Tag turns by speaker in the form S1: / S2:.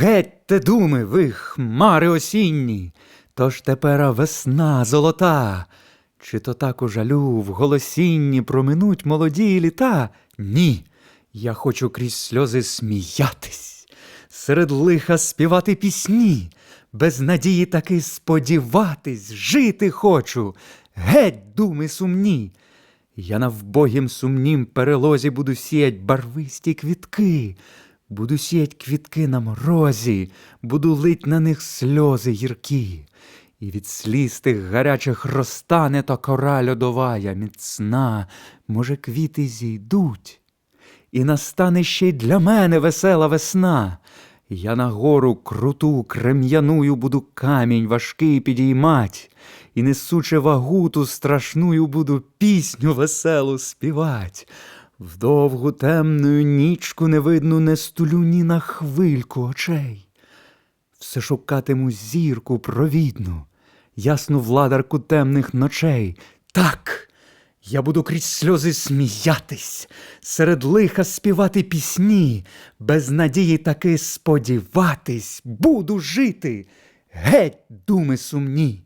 S1: Гетьте думи, ви хмари осінні, тож тепера весна золота. Чи то так у жалю в голосінні проминуть молоді літа? Ні, я хочу крізь сльози сміятись, серед лиха співати пісні, без надії таки сподіватись, жити хочу, геть думи сумні. Я на вбогім сумнім перелозі буду сіять барвисті квітки, буду сіять квітки на морозі, буду лить на них сльози гіркі. І від сліз тих гарячих розтане та кора льодовая міцна, може, квіти зійдуть. І настане ще й для мене весела весна. Я на гору круту крем'яную буду камінь важкий підіймать, і несучи вагу ту страшную буду пісню веселу співать. В довгу темную нічку невидну не стулю ні на хвильку очей. Все шукатиму зірку провідну, ясну владарку темних ночей. Так, я буду крізь сльози сміятись, серед лиха співати пісні, без надії таки сподіватись, буду жити, геть думи сумні.